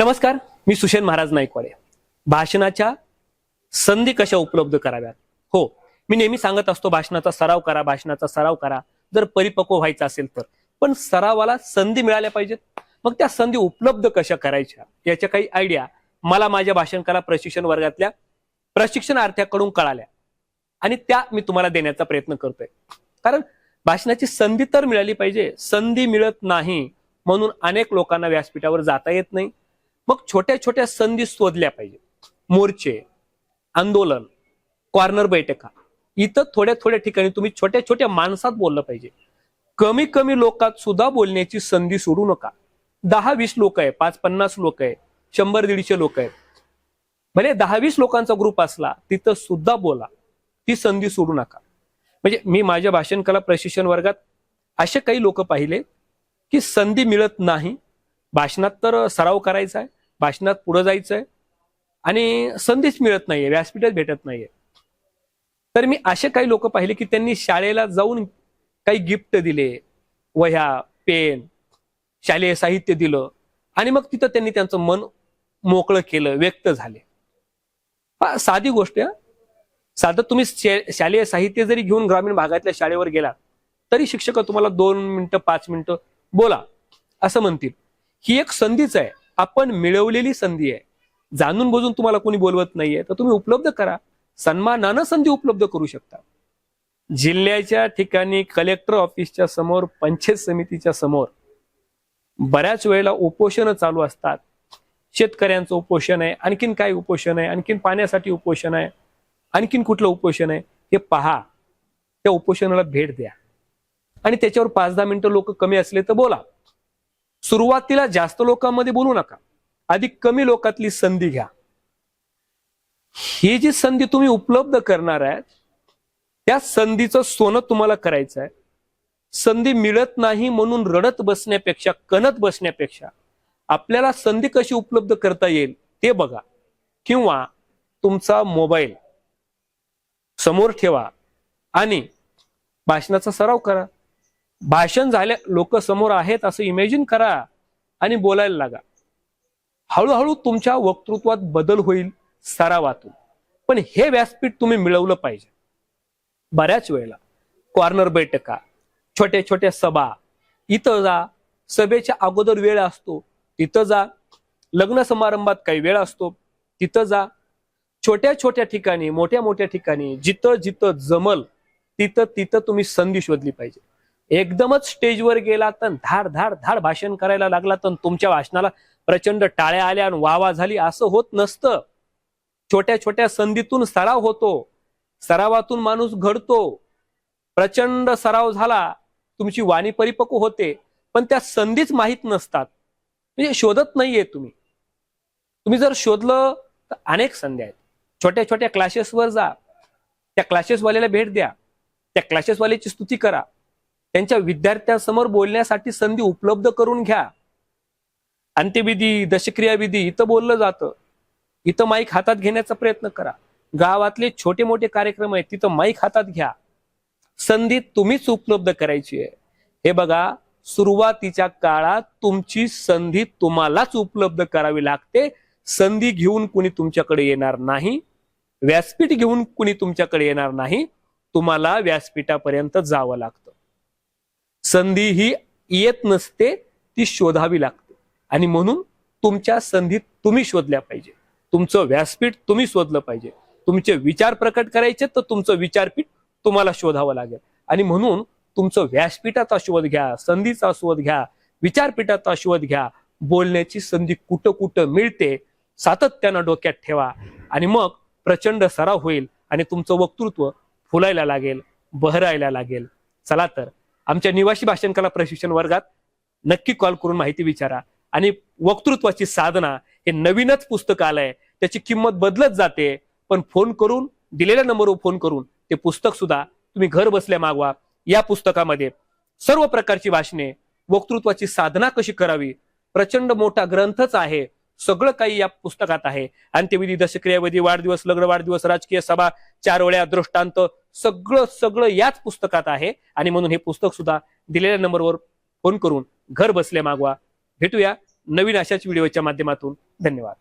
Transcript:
नमस्कार मी सुशेन महाराज नाईकवाडे. भाषणाच्या संधी कशा उपलब्ध कराव्यात? हो मी नेहमी सांगत असतो भाषणाचा सराव करा भाषणाचा सराव करा. जर परिपक्व व्हायचं असेल तर. पण सरावाला संधी मिळाल्या पाहिजेत. मग त्या संधी उपलब्ध कशा करायच्या? याच्या काही आयडिया मला माझ्या भाषणकला प्रशिक्षण वर्गातल्या प्रशिक्षणार्थ्याकडून कळाल्या. आणि त्या मी तुम्हाला देण्याचा प्रयत्न करतोय. कारण भाषणाची संधी तर मिळाली पाहिजे. संधी मिळत नाही म्हणून अनेक लोकांना व्यासपीठावर जाता येत नाही. मग छोट्या छोट्या संधी शोधल्या पाहिजे. मोर्चे आंदोलन कॉर्नर बैठका. इथं थोड्या थोड्या ठिकाणी तुम्ही छोट्या छोट्या माणसात बोललं पाहिजे. कमी कमी लोकात सुद्धा बोलण्याची संधी सोडू नका. दहा वीस लोक आहे पाच पन्नास लोक आहे शंभर दीडशे लोक आहेत भले दहा वीस लोकांचा ग्रुप असला तिथं सुद्धा बोला. ती संधी सोडू नका. म्हणजे मी माझ्या भाषण कला प्रशिक्षण वर्गात असे काही लोक पाहिले की संधी मिळत नाही. भाषणात तर सराव करायचा आहे. भाषणात पुढे जायचं आहे आणि संधीच मिळत नाहीये व्यासपीठच भेटत नाहीये. तर मी असे काही लोक पाहिले की त्यांनी शाळेला जाऊन काही गिफ्ट दिले वह्या पेन शालेय साहित्य दिलं. आणि मग तिथं त्यांनी त्यांचं मन मोकळं केलं व्यक्त झाले. हा, साधी गोष्ट आहे. साधं तुम्ही शालेय साहित्य जरी घेऊन ग्रामीण भागातल्या शाळेवर गेला तरी शिक्षक तुम्हाला दोन मिनिटं पाच मिनिटं बोला असं म्हणतील. ही एक संधीच आहे. आपण मिळवलेली संधी आहे. जाणून बुजून तुम्हाला कोणी बोलवत नाहीये तर तुम्ही उपलब्ध करा. सन्मानानं संधी उपलब्ध करू शकता. जिल्ह्याच्या ठिकाणी कलेक्टर ऑफिसच्या समोर पंचायत समितीच्या समोर बऱ्याच वेळेला उपोषण चालू असतात. शेतकऱ्यांचं उपोषण आहे आणखीन काय उपोषण आहे आणखीन पाण्यासाठी उपोषण आहे आणखीन कुठलं उपोषण आहे हे पहा. त्या उपोषणाला भेट द्या. आणि त्याच्यावर पाच दहा मिनिटं लोक कमी असले तर बोला. सुरुवातीला जास्त लोकांमध्ये बोलू नका. अधिक कमी लोकातली संधी घ्या. ही जी संधी तुम्ही उपलब्ध करणार आहे त्या संधीचं सोनं तुम्हाला करायचं आहे. संधी मिळत नाही म्हणून रडत बसण्यापेक्षा कणत बसण्यापेक्षा आपल्याला संधी कशी उपलब्ध करता येईल ते बघा. किंवा तुमचा मोबाईल समोर ठेवा आणि भाषणाचा सराव करा. भाषण झाले लोक समोर आहेत असं इमॅजिन करा आणि बोलायला लागा. हळूहळू तुमच्या वक्तृत्वात बदल होईल सरावातून. पण हे व्यासपीठ तुम्ही मिळवलं पाहिजे. बऱ्याच वेळेला कॉर्नर बैठका छोट्या छोट्या सभा इथं जा सभेच्या अगोदर वेळ असतो तिथं जा लग्न समारंभात काही वेळ असतो तिथं जा. छोट्या छोट्या ठिकाणी मोठ्या मोठ्या ठिकाणी जिथं जिथं जमल तिथं तिथं तुम्ही संधी शोधली पाहिजे. एकदमच स्टेजवर गेला तर धाड धाड धाड भाषण करायला लागला तर तुमच्या भाषणाला प्रचंड टाळ्या आल्या आणि वावा झाली. असं होत नसतं. छोट्या छोट्या संधीतून सराव होतो. सरावातून माणूस घडतो. प्रचंड सराव झाला. तुमची वाणी परिपक्व होते. पण त्या संधीच माहीत नसतात. म्हणजे शोधत नाहीये तुम्ही. तुम्ही जर शोधलं तर अनेक संधी आहेत. छोट्या छोट्या क्लासेसवर जा. त्या क्लासेसवाल्याला भेट द्या. त्या क्लासेसवाल्याची स्तुती करा. त्यांच्या विद्यार्थ्यांसमोर बोलण्यासाठी संधी उपलब्ध करून घ्या. अंत्यविधी दशक्रिया विधी इथं बोललं जातं. इथं माईक हातात घेण्याचा प्रयत्न करा. गावातले छोटे मोठे कार्यक्रम आहेत तिथं माईक हातात घ्या. संधी तुम्हीच उपलब्ध करायची आहे. हे बघा सुरुवातीच्या काळात तुमची संधी तुम्हालाच उपलब्ध करावी लागते. संधी घेऊन कुणी तुमच्याकडे येणार नाही. व्यासपीठ घेऊन कुणी तुमच्याकडे येणार नाही. तुम्हाला व्यासपीठापर्यंत जावं लागतं. संधी ही येत नसते ती शोधावी लागते. आणि म्हणून तुमच्या संधीत तुम्ही शोधल्या पाहिजे. तुमचं व्यासपीठ तुम्ही शोधलं पाहिजे. तुमचे विचार प्रकट करायचे तर तुमचं विचारपीठ तुम्हाला शोधावं लागेल. आणि म्हणून तुमचं व्यासपीठाचा शोध घ्या संधीचा शोध घ्या विचारपीठाचा शोध घ्या. बोलण्याची संधी कुठं कुठं मिळते सातत्यानं डोक्यात ठेवा. आणि मग प्रचंड सराव होईल आणि तुमचं वक्तृत्व फुलायला लागेल बहरायला लागेल. चला तर. आमच्या निवासी भाषण कला प्रशिक्षण वर्गात नक्की कॉल करून माहिती विचारा. आणि वक्तृत्वाची साधना हे नवीनच पुस्तक आलंय. त्याची किंमत बदलत जाते पण फोन करून दिलेल्या नंबरवर फोन करून ते पुस्तक सुद्धा तुम्ही घर बसल्या मागवा. या पुस्तकामध्ये सर्व प्रकारची भाषणे वक्तृत्वाची साधना कशी करावी प्रचंड मोठा ग्रंथच आहे. सगळं काही या पुस्तकात आहे. अंत्यविधी दशक्रियाविधी वाढदिवस लग्न वाढदिवस राजकीय सभा चार दृष्टांत सगळं सगळं याच पुस्तकात आहे. आणि म्हणून हे पुस्तक सुद्धा दिलेल्या नंबरवर फोन करून घर बसल्या मागवा. भेटूया नवीन अशाच व्हिडिओच्या माध्यमातून. धन्यवाद.